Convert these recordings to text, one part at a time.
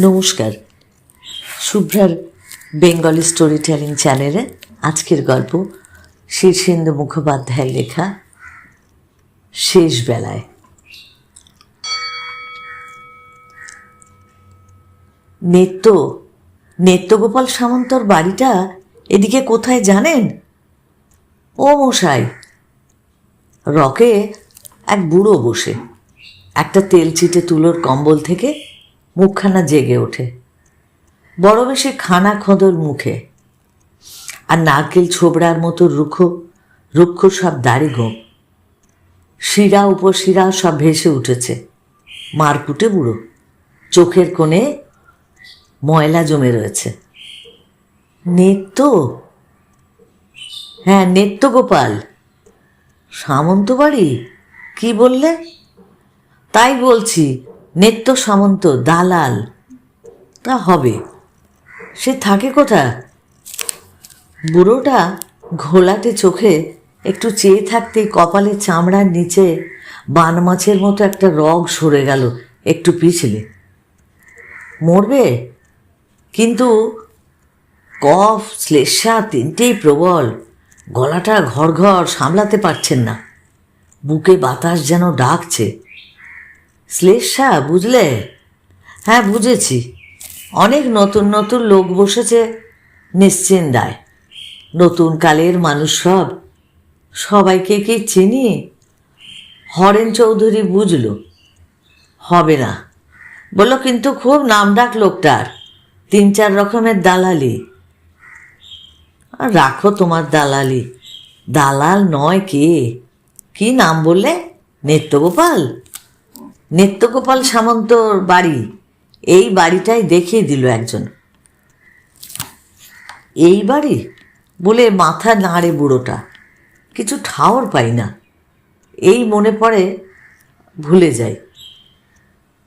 নমস্কার। শুভ্রার Bengali story telling চ্যানেলে আজকের গল্প শীর্ষেন্দু মুখোপাধ্যায়ের লেখা শেষ বেলায়। নেত্য নেত্যগোপাল সামন্তর বাড়িটা এদিকে কোথায় জানেন? ও মশাই, রকে এক বুড়ো বসে, একটা তেলচিটে তুলোর কম্বল থেকে মুখখানা জেগে ওঠে। বড় বেশি খানা খোঁদর মুখে। আর নারকেল ছোবড়ার মতো রুক্ষ রুক্ষ সব দাড়ি গোপ শিরা উপশিরা সব ভেসে উঠেছে। মারকুটে বুড়ো। চোখের কোণে ময়লা জমে রয়েছে। নেত্য হ্যাঁ নেত্য গোপাল। সামন্ত বাড়ি কি বললে? তাই বলছি নেত্য সামন্ত দালাল। তা হবে। সে থাকে কোথা বুড়োটা ঘোলাটে চোখে একটু চেয়ে থাকতেই কপালে চামড়ার নিচে বান মাছের মতো একটা রগ সরে গেল একটু পিছলে। মরবে? কিন্তু কফ, শ্লেষা তিনটেই প্রবল। গলাটা ঘর ঘর সামলাতে পারছেন না। বুকে বাতাস যেন ডাকছে। শ্লেষা, বুঝলে? হ্যাঁ বুঝেছি। অনেক নতুন নতুন লোক বসেছে নিশ্চিন্দায়। নতুন কালের মানুষ সব। সবাইকে কি চিনি? হরেন চৌধুরী বুঝল। হবে না। বলল, কিন্তু খুব নাম ডাক লোকটার। তিন চার রকমের দালালি। রাখো তোমার দালালি। দালাল নয় কে? কি নাম বললে? নেত্যগোপাল নেত্যগোপাল সামন্তর বাড়ি, এই বাড়িটাই দেখিয়ে দিল একজন। এই বাড়ি বলে মাথা নাড়ে বুড়োটা, কিছু ঠাওর পাই না। এই মনে পড়ে, ভুলে যাই।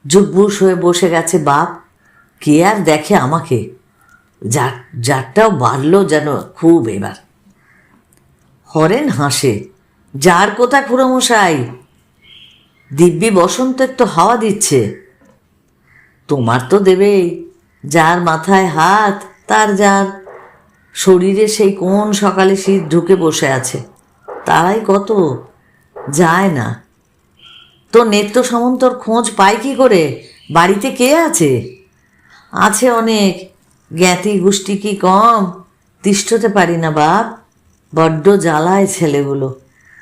জুব্বুস হয়ে বসে গেছে বাপ, কে আর দেখে আমাকে? যার, যারটাও বাড়লো যেন খুব এবার। হরেন হাসে, যার কোথা খুড়োমশাই? দিব্যি বসন্তের তো হাওয়া দিচ্ছে। তোমার তো দেবেই, যার মাথায় হাত, তার যার শরীরে সেই কোন সকালে শীত ঢুকে বসে আছে, তারাই কত যায় না। তো নেত্য সামন্তর খোঁজ পায় কি করে? বাড়িতে কে আছে? আছে অনেক, জ্ঞাতি গোষ্ঠী কি কম? তিষ্ঠতে পারি না বাপ, বড্ড জ্বালায় ছেলেগুলো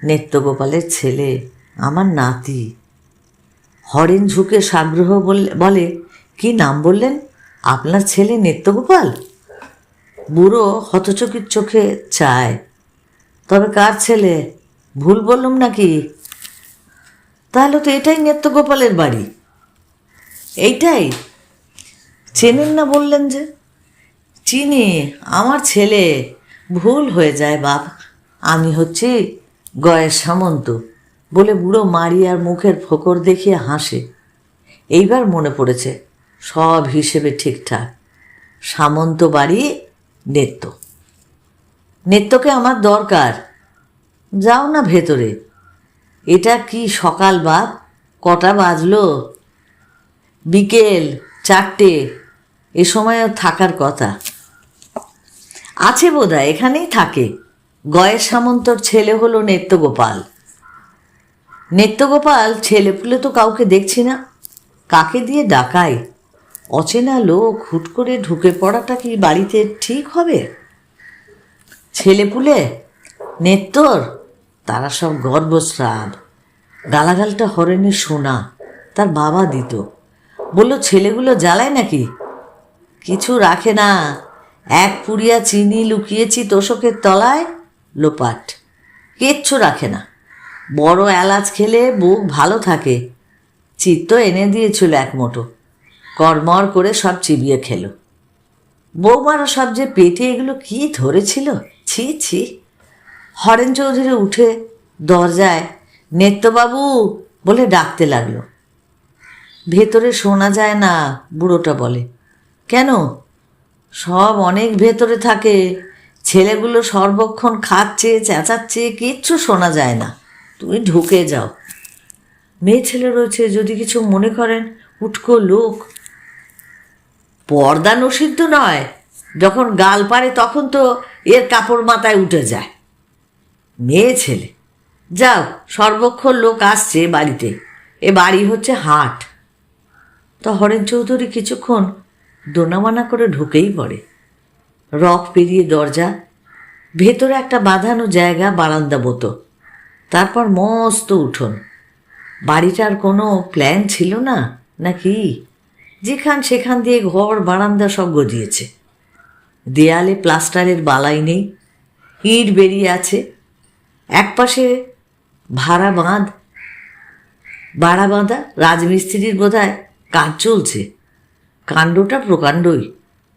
নেত্যগোপালের ছেলে, আমার নাতি। হরেন ঝুঁকে সাগ্রহ বলে কি নাম বললেন আপনার ছেলে নেত্যগোপাল? বুড়ো হতচকিত চোখে চায়, তবে কার ছেলে? ভুল বললাম নাকি? তাহলে তো এটাই নেত্যগোপালের বাড়ি। এইটাই? চেনেন না বললেন যে? চিনি, আমার ছেলে। ভুল হয়ে যায় বাপ। আমি হচ্ছি গয়ের সামন্ত। বলে বুড়ো মারিয়ার মুখের ফোকর দেখিয়ে হাসে। এইবার মনে পড়েছে, সব হিসেবে ঠিকঠাক। সামন্ত বাড়ি নেত্য। নেত্যকে আমার দরকার। যাও না ভেতরে। এটা কি সকাল বাপ কটা বাজলো? বিকেল, চারটে। এ সময়ও থাকার কথা। আছে বোধহয়, এখানেই থাকে। গয়ের সামন্তর ছেলে হলো নেত্যগোপাল নেত্যগোপাল ছেলেপুলে তো কাউকে দেখছি না। কাকে দিয়ে ডাকাই অচেনা লোক হুট করে ঢুকে পড়াটা কি বাড়িতে ঠিক হবে? ছেলেপুলে? নেত্তর? তারা সব গর্বস্রাব। গালাগালটা হরেনের শোনা, তার বাবা দিত। বলল, ছেলেগুলো জ্বালায় নাকি? কিছু রাখে না। এক পুড়িয়া চিনি লুকিয়েছি তোষকের তলায়, লোপাট। কিচ্ছু রাখে না। বড় এলাচ খেলে বুক ভালো থাকে। চিত্ত এনে দিয়েছিল এক মোটো কর্মর করে সব চিবিয়ে খেলো। বৌমারা সব যে পেটে এগুলো কি ধরেছিল? ছি ছি। হরেন চৌধুরী উঠে দরজায়, নেত্যবাবু! বলে ডাকতে লাগল। ভেতরে শোনা যায় না, বুড়োটা বলে। কেন? সব অনেক ভেতরে থাকে। ছেলেগুলো সর্বক্ষণ খাচ্ছে, চেঁচাচ্ছে, কিচ্ছু শোনা যায় না। তুমি ঢুকে যাও। মেয়ে ছেলে রয়েছে, যদি কিছু মনে করেন, উটকো লোক। পর্দা নসিদ্ধ নয়, যখন গাল পারে তখন তো এর কাপড় মাথায় উঠে যায়। মেয়ে ছেলে, যাও সর্বক্ষণ লোক আসছে বাড়িতে। এ বাড়ি হচ্ছে হাট। তো হরেন চৌধুরী কিছুক্ষণ দোনামানা করে ঢুকেই পড়ে। রক পেরিয়ে দরজা, ভেতরে একটা বাঁধানো জায়গা, বারান্দা মতো। তারপর মস্ত উঠোন। বাড়িটার কোনো প্ল্যান ছিল না, নাকি? যেখান সেখান দিয়ে ঘর, বারান্দা সব গজিয়েছে। দেয়ালে প্লাস্টারের বালাই নেই, ইট বেরিয়ে আছে। একপাশে ভাড়া বাঁধ। বাড়া বাঁধা রাজমিস্ত্রির বোধহয় কাজ চলছে। কাণ্ডটা প্রকাণ্ডই।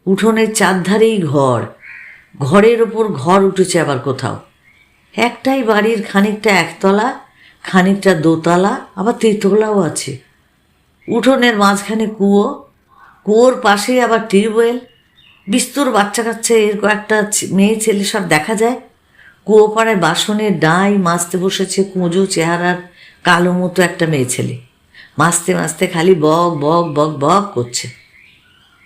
উঠোনের চারধারেই ঘর। ঘরের ওপর ঘর উঠেছে আবার কোথাও। একটাই বাড়ির খানিকটা একতলা, খানিকটা দোতলা, আবার তেতলাও আছে। উঠোনের মাঝখানে কুয়ো, কুয়োর পাশেই আবার টিউবওয়েল। বিস্তর বাচ্চা কাচ্চা এর কয়েকটা মেয়ে ছেলে সব দেখা যায়। কুয়ো পাড়ায় বাসনের ডাই মাছতে বসেছে কুঁজো চেহারার কালো মতো একটা মেয়ে ছেলে। মাছতে মাছতে খালি বক বক বক বক করছে।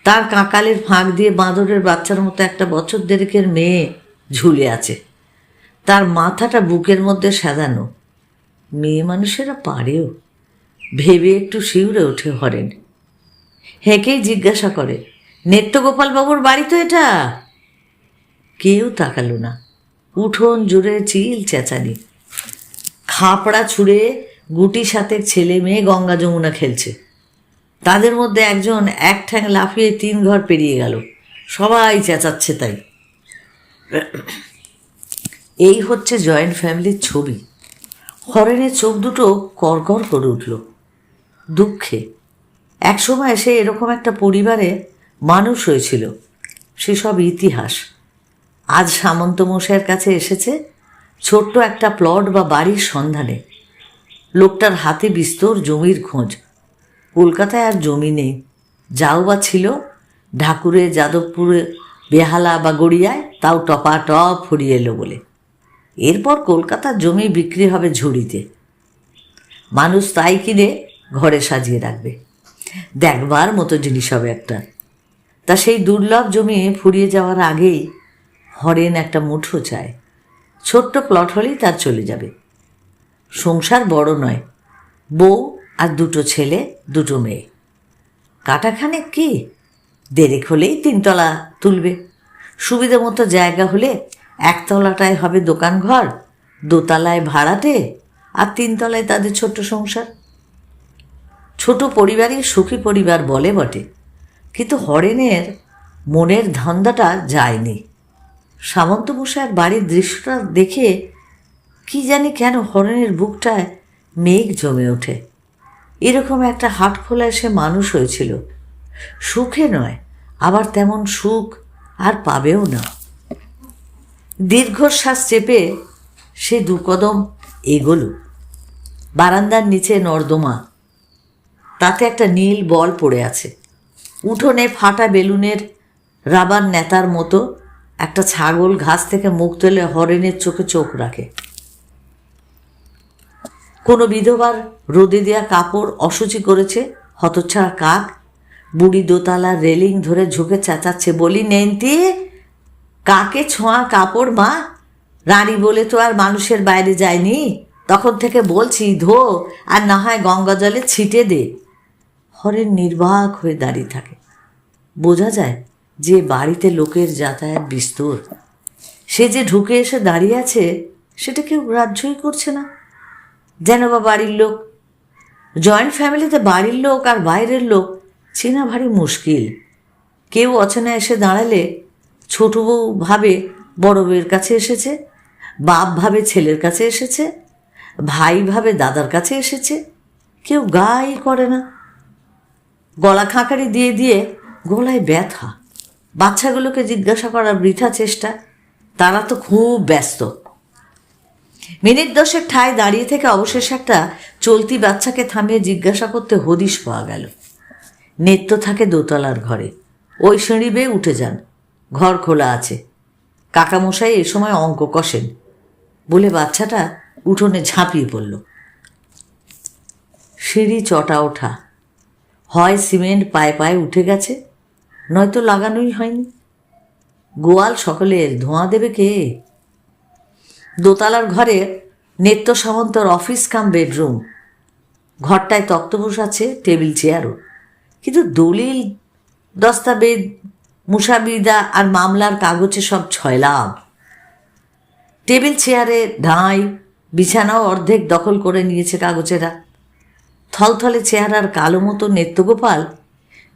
তার কাকালের ফাঁক দিয়ে বাঁদরের বাচ্চার মতো একটা বছর দেড়েকের মেয়ে ঝুলে আছে। তার মাথাটা বুকের মধ্যে সাজানো। মেয়ে মানুষেরা পারেও। ভেবে একটু শিউরে ওঠে হরেন। হেঁকেই জিজ্ঞাসা করে বাবুর বাড়ি তো এটা? কেউ তাকালো না। উঠোন জুড়ে চিল চেঁচানি। খাপড়া ছুঁড়ে গুটি সাথে ছেলে মেয়ে গঙ্গা যমুনা খেলছে। তাদের মধ্যে একজন এক ঠ্যাং লাফিয়ে তিন ঘর পেরিয়ে গেল। সবাই চেঁচাচ্ছে তাই। এই হচ্ছে জয়েন্ট ফ্যামিলির ছবি। হরেনের চোখ দুটো করকর করে উঠল। দুঃখে। একসময় সে এরকম একটা পরিবারে মানুষ হয়েছিল। সেসব ইতিহাস। আজ সামন্ত মশাইয়ের কাছে এসেছে ছোট্ট একটা প্লট বা বাড়ির সন্ধানে। লোকটার হাতে বিস্তর জমির খোঁজ। কলকাতায় আর জমি নেই। যাও বা ছিল, ঢাকুরে, যাদবপুরে, বেহালা বা গড়িয়ায়, তাও টপা টপ ফুরিয়ে এলো বলে। এরপর কলকাতার জমি বিক্রি হবে ঝুড়িতে। মানুষ তাই কিনে ঘরে সাজিয়ে রাখবে। দেখবার মতো জিনিস হবে একটা। তা সেই দুর্লভ জমি ফুরিয়ে যাওয়ার আগেই হরেন একটা মুঠো চায়। ছোট্ট প্লট হলেই তার চলে যাবে। সংসার বড় নয়, বউ আর দুটো ছেলে, দুটো মেয়ে। কাটাখানে কি? দেরেক হলেই তিনতলা তুলবে। সুবিধা মতো জায়গা হলে একতলাটায় হবে দোকান ঘর, দোতলায় ভাড়াটে, আর তিনতলায় তাদের ছোট্ট সংসার। ছোট পরিবারই সুখী পরিবার বলে বটে, কিন্তু হরেনের মনের ধান্দাটা যায়নি। সামন্ত মশাইয়ের বাড়ির দৃশ্যটা দেখে কি জানি কেন হরেনের বুকটায় মেঘ জমে ওঠে। এরকম একটা হাট খোলায় সে মানুষ হয়েছিল। সুখে নয়, আবার তেমন সুখ আর পাবেও না। দীর্ঘশ্বাস চেপে সে দু কদম এগোলো। বারান্দার নিচে নর্দমা। তাতে একটা নীল বল পড়ে আছে। উঠোনে ফাটা বেলুনের রাবার নেতার মতো একটা ছাগল ঘাস থেকে মুখ তুলে হরেনের চোখে চোখ রাখে। কোনো বিধবার রোদে দেওয়া কাপড় অসুচি করেছে, হতচ্ছাড়া কাক, বুড়ি দোতলা রেলিং ধরে ঝুঁকে চেঁচাচ্ছে, বলি, নেনতি কাকে ছোঁয়া কাপড়, মা? রানী বলে তো আর মানুষের বাইরে যায়নি। তখন থেকে বলছি, ধো, আর না হয় গঙ্গা জলে ছিটে দে। হরেন নির্বাক হয়ে দাঁড়িয়ে থাকে। বোঝা যায় যে বাড়িতে লোকের যাতায়াত বিস্তর। সে যে ঢুকে এসে দাঁড়িয়ে আছে, সেটা কেউ গ্রাহ্যই করছে না। যেন বা বাড়ির লোক জয়েন্ট ফ্যামিলিতে বাড়ির লোক আর বাইরের লোক, চেনা ভারী মুশকিল। কেউ অচেনা এসে দাঁড়ালে ছোট বউ ভাবে বড় বউয়ের কাছে এসেছে, বাপ ভাবে ছেলের কাছে এসেছে, ভাই ভাবে দাদার কাছে এসেছে, কেউ গাই করে না। গলা খাঁকারি দিয়ে দিয়ে গলায় ব্যথা। বাচ্চাগুলোকে জিজ্ঞাসা করার বৃথা চেষ্টা, তারা তো খুব ব্যস্ত। মিনিট দশের ঠায় দাঁড়িয়ে থেকে অবশেষে একটা চলতি বাচ্চাকে থামিয়ে জিজ্ঞাসা করতে হদিশ পাওয়া গেল। নেত্য থাকে দোতলার ঘরে। ওই সিঁড়ি বেয়ে উঠে যান। ঘর খোলা আছে। কাকামশাই এ সময় অঙ্ক কষেন। বলে বাচ্চাটা উঠোনে ঝাঁপিয়ে পড়ল। সিঁড়ি চটা ওঠা। হয় সিমেন্ট পায়ে পায়ে উঠে গেছে, নয়তো লাগানোই হয়নি। গোয়াল সকলের ধোঁয়া দেবে কে? দোতলার ঘরে নেত্য সামন্তর অফিস কাম বেডরুম। ঘরটায় তক্তপোষ আছে, টেবিল চেয়ারও। কিন্তু দলিল, দস্তাবেজ মুসাবিদা আর মামলার কাগজে সব ছয়লাভ। টেবিল চেয়ারে ঢাই, বিছানাও অর্ধেক দখল করে নিয়েছে কাগজেরা। থলথলে চেহারার কালো মতো নেত্যগোপাল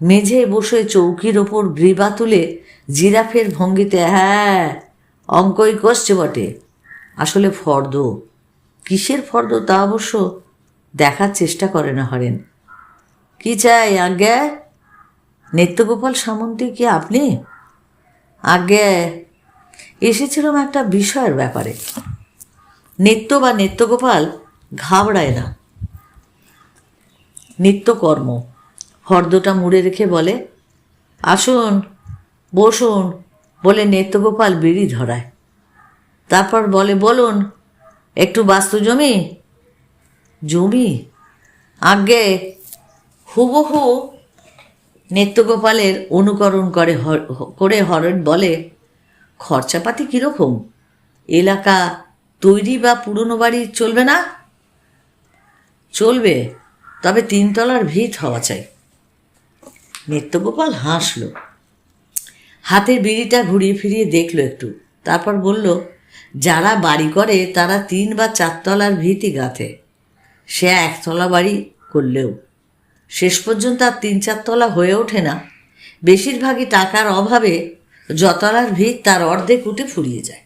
মেঝে বসে চৌকির ওপর গ্রীবা তুলে জিরাফের ভঙ্গিতে হ্যাঁ অঙ্কই কষছে বটে। আসলে ফর্দ। কিসের ফর্দ তা অবশ্য দেখার চেষ্টা করে না হরেন। কি চাই আজ্ঞা? নিত্যগোপাল সামন্তী কি আপনি? আজ্ঞে এসেছিলাম একটা বিষয়ের ব্যাপারে। নিত্য বা নিত্যগোপাল ঘাবড়ায় না। নিত্যকর্ম ফর্দটা মুড়ে রেখে বলে, আসুন, বসুন, বলে নেত্যগোপাল বিড়ি ধরায়। তারপর বলে, বলুন, একটু বাস্তু জমি? জমি? আজ্ঞে হুবহু নিত্যগোপালের অনুকরণ করে করে হরণ বলে, খরচাপাতি কীরকম? এলাকা তৈরি বা পুরনো বাড়ি চলবে না? চলবে, তবে তিনতলার ভিত হওয়া চাই। নিত্যগোপাল হাসল। হাতের বিড়িটা ঘুরিয়ে ফিরিয়ে দেখল একটু। তারপর বলল, যারা বাড়ি করে তারা তিন বা চারতলার ভিতই গাঁথে। সে একতলা বাড়ি করলেও। শেষ পর্যন্ত আর তিন চারতলা হয়ে ওঠে না। বেশিরভাগই টাকার অভাবে যতলার ভিত তার অর্ধেক উঠে ফুরিয়ে যায়।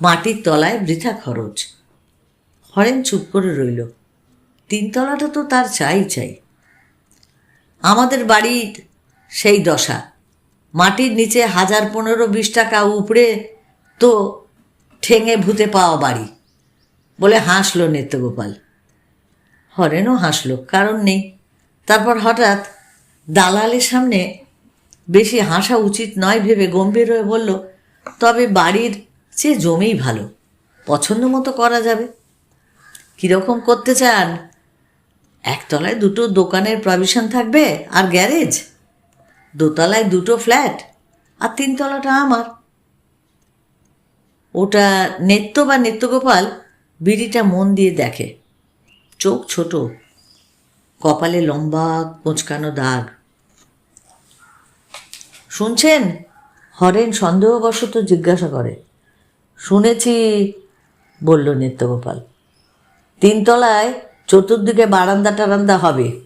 মাটির তলায় বৃথা খরচ। হরেন চুপ করে রইল। তিনতলাটা তো তার চাই চাই। আমাদের বাড়ির সেই দশা। মাটির নিচে হাজার পনেরো বিশ টাকা উপরে তো ঠেঙে ভূতে পাওয়া বাড়ি বলে হাসলো নেত্যগোপাল হরেনও হাসলো, কারণ নেই। তারপর হঠাৎ দালালের সামনে বেশি হাসা উচিত নয় ভেবে গম্ভীর হয়ে বলল, তবে বাড়ির চেয়ে জমিই ভালো। পছন্দ মতো করা যাবে। কীরকম করতে চান? একতলায় দুটো দোকানের প্রভিশন থাকবে আর গ্যারেজ দোতলায় দুটো ফ্ল্যাট আর তিনতলাটা আমার। ওটা নেত্য বা নেত্যগোপাল বিড়িটা মন দিয়ে দেখে। চোখ ছোট। কপালে লম্বা কোঁচকানো দাগ। শুনছেন? হরেন সন্দেহবশত জিজ্ঞাসা করে। শুনেছি, বলল নিত্যগোপাল। তিনতলায় চতুর্দিকে বারান্দা টারান্দা হবে।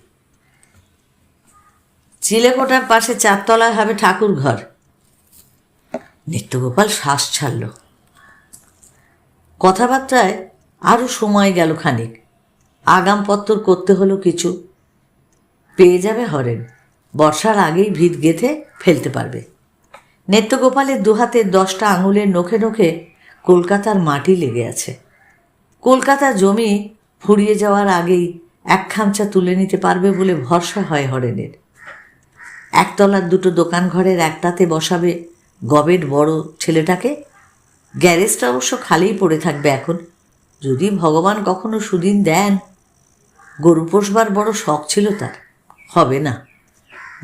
চিলেকোটার পাশে চারতলায় হবে ঠাকুর ঘর নিত্যগোপাল শ্বাস ছাড়ল। কথাবার্তায় আরও সময় গেল খানিক। আগামপত্তর করতে হলো কিছু। পেয়ে যাবে হরেন। বর্ষার আগেই ভিত গেঁথে ফেলতে পারবে। নেত্যগোপালের দুহাতে দশটা আঙুলের নখে নখে কলকাতার মাটি লেগে আছে। কলকাতার জমি ফুরিয়ে যাওয়ার আগেই এক খামচা তুলে নিতে পারবে বলে ভরসা হয় হরেনের। একতলার দুটো দোকান ঘরের একটাতে বসাবে গবেট বড় ছেলেটাকে। গ্যারেজটা অবশ্য খালিই পড়ে থাকবে এখন। যদি ভগবান কখনো সুদিন দেন, গরু পোষবার বড় শখ ছিল তার। হবে না।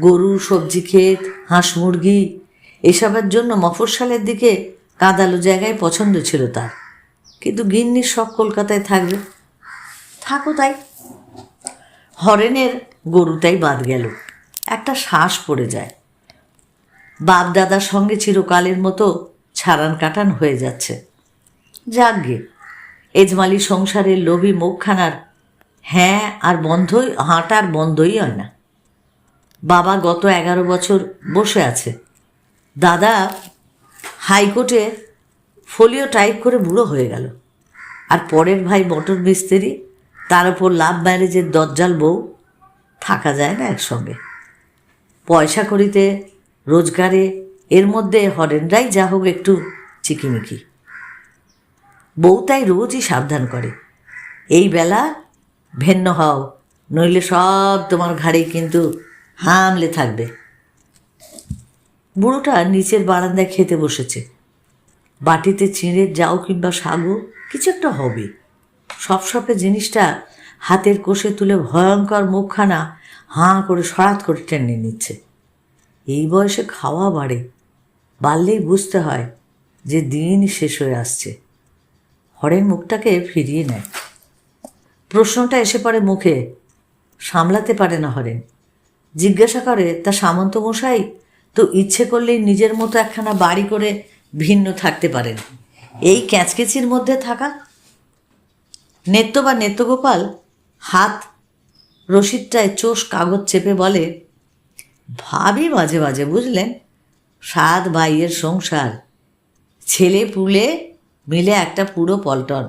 গরু, সবজি, ক্ষেত, হাঁস, মুরগি এসবের জন্য মফস্বলের দিকে কাঁদালো জায়গায় পছন্দ ছিল তার। কিন্তু গিন্নির সব কলকাতায় থাকবে। থাকো তাই। হরেনের গরুটাই বাদ গেল। একটা শ্বাস পড়ে যায়। বাপ দাদার সঙ্গে চিরকালের মতো ছাড়ান কাটান হয়ে যাচ্ছে। যাকগে, এজমালি সংসারের লোভী মুখখানার হ্যাঁ আর বন্ধই, হাঁটার বন্ধই হয় না। বাবা গত এগারো বছর বসে আছে। দাদা হাইকোর্টে ফোলিও টাইপ করে বুড়ো হয়ে গেল। আর পরের ভাই মোটর মিস্ত্রি, তার উপর লাভ ম্যারেজের দজ্জাল বউ, থাকা যায় না একসঙ্গে। পয়সা করিতে, রোজগারে, এর মধ্যে হরেনরাই যা হোক একটু চিকিমিকি। বউ তাই রোজই সাবধান করে। এই বেলা ভেন্ন হও, নইলে সব তোমার ঘাড়েই কিন্তু হামলে থাকবে। বুড়োটা নিচের বারান্দায় খেতে বসেছে। বাটিতে চিঁড়ের যাও কিংবা সাগু কিছু একটা হবে। সপসপে জিনিসটা হাতের কোষে তুলে ভয়ঙ্কর মুখখানা হাঁ করে, সরাত করে টেনে নিচ্ছে। এই বয়সে খাওয়া বাড়ে। বাড়লেই বুঝতে হয় যে দিন শেষ হয়ে আসছে। হরেন মুখটাকে ফিরিয়ে নেয়। প্রশ্নটা এসে পড়ে মুখে, সামলাতে পারে না হরেন। জিজ্ঞাসা করে, তা সামন্ত মশাই তো ইচ্ছে করলেই নিজের মতো একখানা বাড়ি করে ভিন্ন থাকতে পারেন। এই ক্যাচকেচির মধ্যে থাকা? নেত্য বা নেত্যগোপাল হাত রশিদটায় চোষ কাগজ চেপে বলে, ভাবি মাঝে মাঝে, বুঝলেন? সাত ভাইয়ের সংসার, ছেলে পুলে মিলে একটা পুরো পল্টন।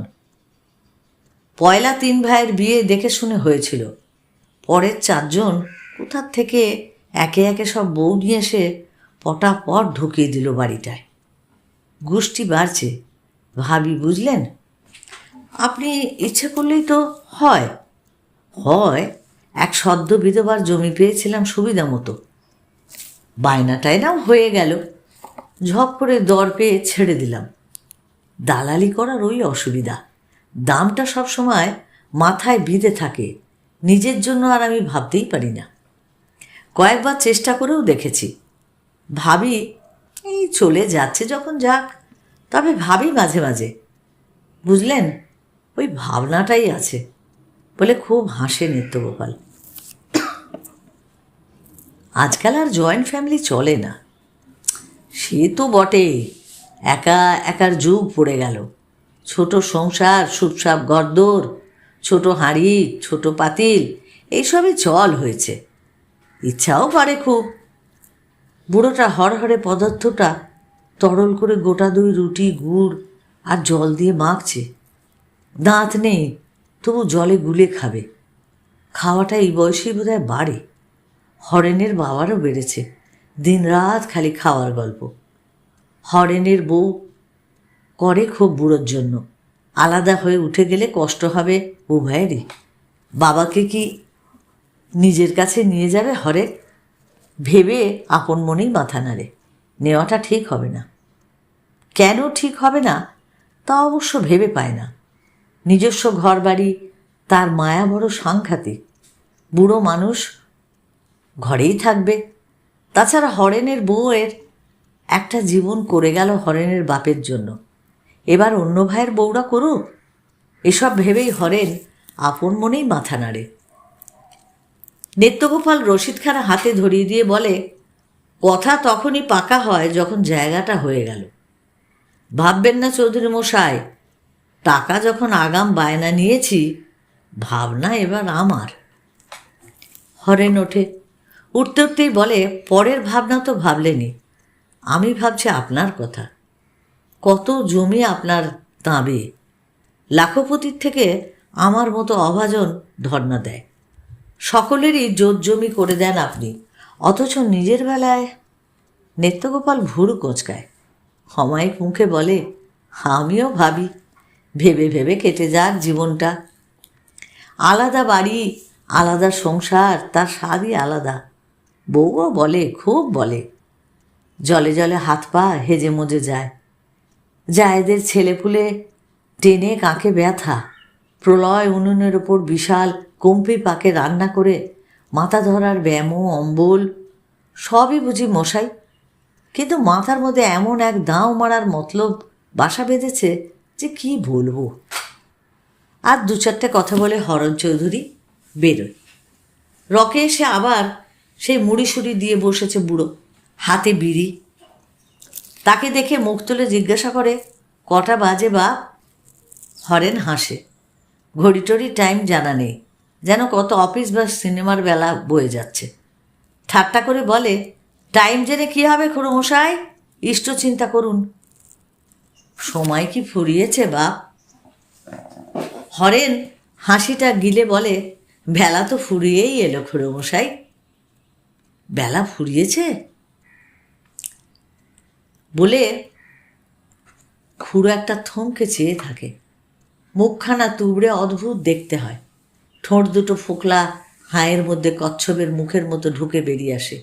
পয়লা তিন ভাইয়ের বিয়ে দেখে শুনে হয়েছিল। পরের চারজন কোথার থেকে একে একে সব বউ নিয়ে এসে পটাপট ঢুকিয়ে দিল বাড়িটায়। গোষ্ঠী বাড়ছে। ভাবি, বুঝলেন? আপনি ইচ্ছে করলেই তো হয়। হয়, এক সদ্য বিধবার জমি পেয়েছিলাম সুবিধা মতো। বায়না টায়নাও হয়ে গেল। ঝপ করে দর পেয়ে ছেড়ে দিলাম। দালালি করার ওই অসুবিধা। দামটা সব সময় মাথায় বিঁধে থাকে। নিজের জন্য আর আমি ভাবতেই পারি না। কয়েকবার চেষ্টা করেও দেখেছি। ভাবি, এই চলে যাচ্ছে যখন যাক। তবে ভাবি মাঝে মাঝে, বুঝলেন, ওই ভাবনাটাই আছে। বলে খুব হাসে নিত্যগোপাল। আজকাল আর জয়েন্ট ফ্যামিলি চলে না। সে তো বটে, একা একার যুগ পড়ে গেল। ছোট সংসার সুপসাপ গরদোর ছোট হাঁড়ি, ছোট পাতিল, এইসবই চল হয়েছে। ইচ্ছাও পারে খুব। বুড়োটা হরহরে পদার্থটা তরল করে গোটা দই রুটি, গুড় আর জল দিয়ে মাখছে। দাঁত নেই, তবু জলে গুলে খাবে। খাওয়াটা এই বয়সেই বোধহয় বাড়ে। হরেনের বাবারও বেড়েছে। দিন রাত খালি খাওয়ার গল্প। হরেনের বউ করে খুব বুড়োর জন্য। আলাদা হয়ে উঠে গেলে কষ্ট হবে উভয়েরই। বাবাকে কি নিজের কাছে নিয়ে যাবে হরে। ভেবে আপন মনেই মাথা নাড়ে। নেওয়াটা ঠিক হবে না। কেন ঠিক হবে না? তা অবশ্য ভেবে পায় না। নিজস্ব ঘর বাড়ি তার মায়া বড় সাংঘাতিক। বুড়ো মানুষ ঘরেই থাকবে। তাছাড়া হরেনের বউয়ের একটা জীবন করে গেল হরেনের বাপের জন্য। এবার অন্য ভাইয়ের বউরা করুক? এসব ভেবেই হরেন আপন মনেই মাথা নাড়ে। নিত্যগোপাল রশিদখানা হাতে ধরিয়ে দিয়ে বলে, কথা তখনই পাকা হয় যখন জায়গাটা হয়ে গেল। ভাববেন না চৌধুরী মশাই, টাকা যখন আগাম বায়না নিয়েছি, ভাবনা এবার আমার। হরেন ওঠে। উঠতে উঠতেই বলে, পরের ভাবনা তো ভাবলেনি আমি ভাবছি আপনার কথা। কত জমি আপনার দাঁবে। লাখপতির থেকে আমার মতো অভাজন ধর্ণা দেয়। সকলেরই জোর জমি করে দেন আপনি। অথচ নিজের বেলায় নেত্যগোপাল ভুরু কোচকায়। ক্ষমায়িক মুখে বলে, আমিও ভাবি, ভেবে ভেবে কেটে যাক জীবনটা। আলাদা বাড়ি, আলাদা সংসার, তার স্বাদই আলাদা। বউও বলে, খুব বলে। জলে জলে হাত পা হেজে মজে যায়। জায়েদের ছেলেপুলে টেনে কাকে ব্যথা। প্রলয় উনুনের ওপর বিশাল কম্পি পাকে রান্না করে, মাথা ধরার ব্যামো অম্বল, সবই বুঝি মশাই। কিন্তু মাথার মধ্যে এমন এক দাঁও মারার মতলব বাসা বেঁধেছে যে কি বলব। আর দু চারটে কথা বলে হরণ চৌধুরী বেরোয়। রকে এসে আবার সেই মুড়ি সুড়ি দিয়ে বসেছে বুড়ো, হাতে বিড়ি। তাকে দেখে মুখ তুলে জিজ্ঞাসা করে, কটা বাজে বা হরেন হাসে ঘড়ি টড়ি টাইম জানা নেই। যেন কত অফিস বা সিনেমার বেলা বয়ে যাচ্ছে। ঠাট্টা করে বলে, টাইম জেনে কী হবে খুড়োমশাই ইষ্ট চিন্তা করুন। সময় কি ফুরিয়েছে, বাপ? হরেন হাসিটা গিলে বলে, বেলা তো ফুরিয়েই এলো খুড়োমশাই বেলা ফুরিয়েছে? বলে খুড়ো একটা থমকে চেয়ে থাকে। মুখখানা তুবড়ে অদ্ভুত দেখতে হয়। ঠোঁট দুটো ফোকলা, হায়ের মধ্যে কচ্ছপের মুখের মতো ঢুকে বেরিয়ে আসে।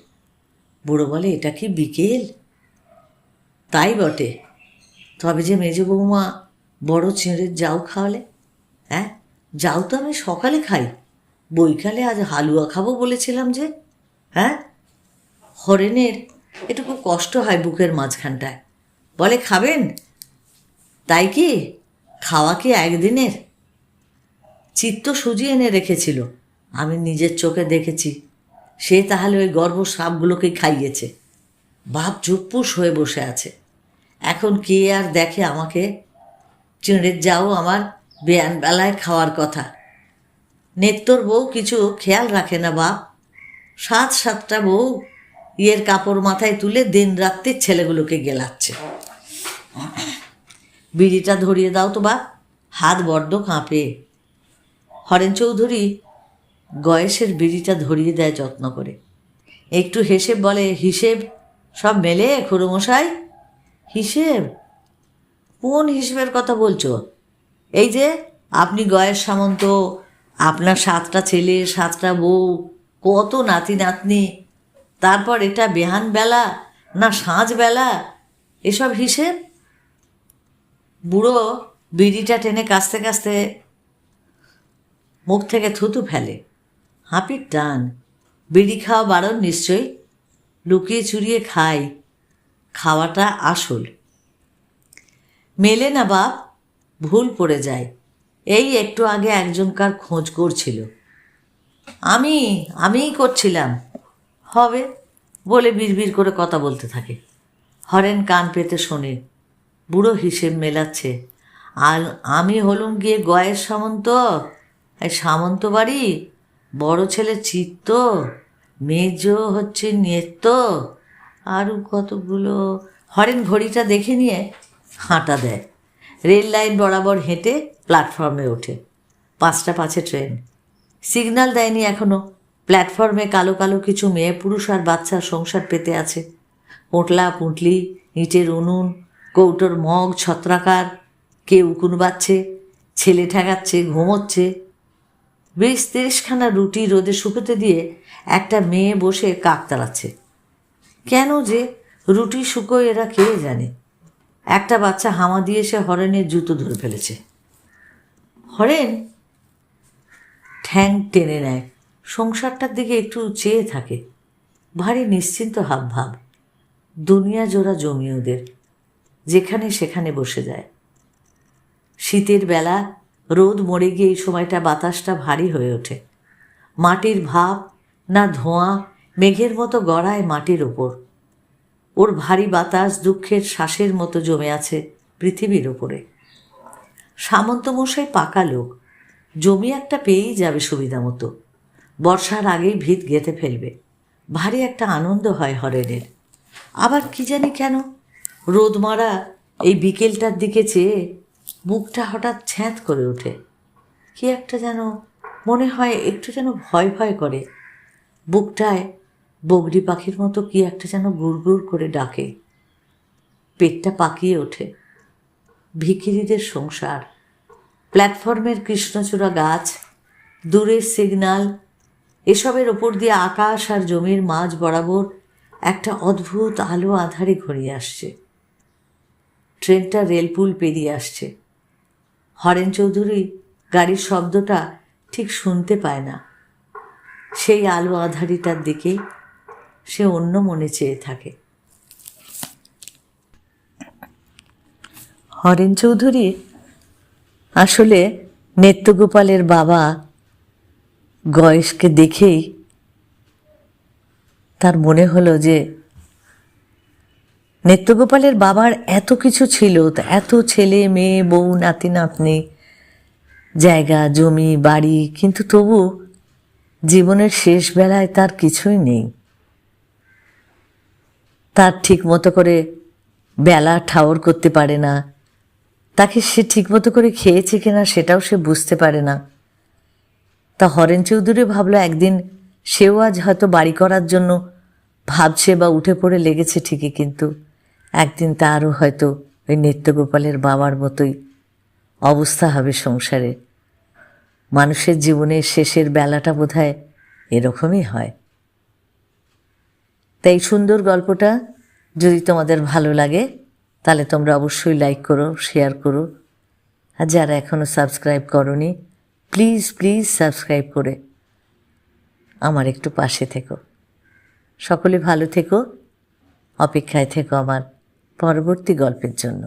বুড়ো বলে, এটা কি বিকেল? তাই বটে। তবে যে মেজ বৌমা বড় চেঁড়ের যাও খাওয়ালে? হ্যাঁ যাও তো, আমি সকালে খাই। বৈকালে আজ হালুয়া খাব বলেছিলাম যে হ্যাঁ? হরেনের খুব কষ্ট হয় বুকের মাঝখানটায়। বলে, খাবেন? তাই কি? খাওয়া কি একদিনের? চিত্ত সুজি এনে রেখেছিল। আমি নিজের চোখে দেখেছি। সে তাহলে ওই গর্ভ সাপগুলোকেই খাইয়েছে। বাপ চুপ্পুস হয়ে বসে আছে। এখন কে আর দেখে আমাকে? চিঁড়ের যাও আমার বেয়ান বেলায় খাওয়ার কথা। নেত্তর বউ কিছু খেয়াল রাখে না বাপ। সাত সাতটা বউ ইয়ের কাপড় মাথায় তুলে দিন রাত্রে ছেলেগুলোকে গেলাচ্ছে। বিড়িটা ধরিয়ে দাও তো বা হাত বড্ড কাঁপে। হরেন চৌধুরী গয়েসের বিড়িটা ধরিয়ে দেয় যত্ন করে। একটু হেসে বলে, হিসেব, সব মেলে খুড়োমশাই? হিসেব? কোন হিসেবের কথা বলছো? এই যে, আপনি গয়ের সামন্ত, আপনার সাতটা ছেলে, সাতটা বউ, কত নাতি নাতনি, তারপর এটা বেহান বেলা না সাঁঝ বেলা, এসব হিসেব? বুড়ো বিড়িটা টেনে কাস্তে কাস্তে মুখ থেকে থুতু ফেলে। হাঁপির টান। বিড়ি খাওয়া বারণ নিশ্চয়ই লুকিয়ে চুরিয়ে খাই খাওয়াটা আসল। মেলে না বাপ, ভুল পড়ে যায়। এই একটু আগে একজনকার খোঁজ করছিল। আমি, আমিই করছিলাম। হবে বলে বিড়বিড় করে কথা বলতে থাকে। হরেন কান পেতে শোনে। বুড়ো হিসেব মেলাচ্ছে। আর আমি হলুম গিয়ে গয়ের সামন্ত? এই সামন্ত বাড়ি? বড় ছেলে চিত্ত মেজ হচ্ছে নেত্য আরও কতগুলো? হরেন ঘড়িটা দেখে নিয়ে হাঁটা দেয়। রেল লাইন বরাবর হেঁটে প্ল্যাটফর্মে ওঠে। পাঁচটা পাঁচে ট্রেন। সিগন্যাল দেয়নি এখনও। প্ল্যাটফর্মে কালো কালো কিছু মেয়ে পুরুষ আর বাচ্চার সংসার পেতে আছে। পোটলা, পুঁটলি, ইটের উনুন, কৌটোর মগ, ছত্রাকার। কে উকুন বাচ্ছে ছেলে ঠেকাচ্ছে, ঘুমোচ্ছে। বিশ তিরিশখানা রুটি রোদে শুকোতে দিয়ে একটা মেয়ে বসে কাক তাড়াচ্ছে কেন যে রুটি শুকোয় এরা কে জানে? একটা বাচ্চা হামা দিয়ে সে হরেনের জুতো ধরে ফেলেছে। হরেন ঠ্যাং টেনে নেয়, সংসারটার দিকে একটু চেয়ে থাকে। ভারী নিশ্চিন্ত হাব ভাব দুনিয়া জোড়া জমি ওদের যেখানে সেখানে বসে যায়। শীতের বেলা রোদ মরে গিয়ে এই সময়টা বাতাসটা ভারী হয়ে ওঠে। মাটির ভাব না ধোঁয়া, মেঘের মতো গড়ায় মাটির ওপর ওর ভারী বাতাস দুঃখের শ্বাসের মতো জমে আছে পৃথিবীর ওপরে সামন্তমশাই পাকা লোক। জমি একটা পেয়েই যাবে সুবিধা মতো। বর্ষার আগেই ভিত গেঁথে ফেলবে। ভারী একটা আনন্দ হয় হরেনের। আবার কি জানি কেন? রোদ মারা এই বিকেলটার দিকে চেয়ে বুকটা হঠাৎ ছ্যাঁত করে ওঠে। কি একটা যেন মনে হয় একটু যেন ভয় ভয় করে। বুকটায় বগরি পাখির মতো কি একটা যেন গুড়গুড় করে ডাকে। পেটটা পাকিয়ে ওঠে। ভিখিরিদের সংসার। প্ল্যাটফর্মের কৃষ্ণচূড়া গাছ, দূরের সিগনাল, এসবের ওপর দিয়ে আকাশ আর জমির মাঝ বরাবর একটা অদ্ভুত আলো আধারে ঘনিয়ে আসছে। ট্রেনটা রেলপুল পেরিয়ে আসছে। হরেন চৌধুরী গাড়ির শব্দটা ঠিক শুনতে পায় না। সেই আলো আধারিটার দিকে সে অন্য মনে চেয়ে থাকে। হরেন চৌধুরী আসলে নেত্যগোপালের বাবা গয়েশকে দেখেই তার মনে হলো যে নেত্যগোপালের বাবার এত কিছু ছিল এত ছেলে, মেয়ে, বউ, নাতি, নাতনি, জায়গা, জমি, বাড়ি, কিন্তু তবু জীবনের শেষ বেলায় তার কিছুই নেই। তার ঠিক মতো করে বেলা ঠাওর করতে পারে না। তাকে সে ঠিক মতো করে খেয়েছে কিনা সেটাও সে বুঝতে পারে না। তা হরেন চৌধুরী ভাবলো, একদিন সেও আজ হয়তো বাড়ি করার জন্য ভাবছে বা উঠে পড়ে লেগেছে ঠিকই, কিন্তু একদিন তারও হয়তো ওই নিত্যগোপালের বাবার মতোই অবস্থা হবে সংসারে। মানুষের জীবনের শেষের বেলাটা বোধহয় এরকমই হয়। তাই সুন্দর গল্পটা যদি তোমাদের ভালো লাগে, তাহলে তোমরা অবশ্যই লাইক করো শেয়ার করো। আর যারা এখনও সাবস্ক্রাইব করনি প্লিজ প্লিজ সাবস্ক্রাইব করে আমার একটু পাশে থেকো। সকলে ভালো থেকো, অপেক্ষায় থেকো আমার। পরবর্তী গল্পের জন্য।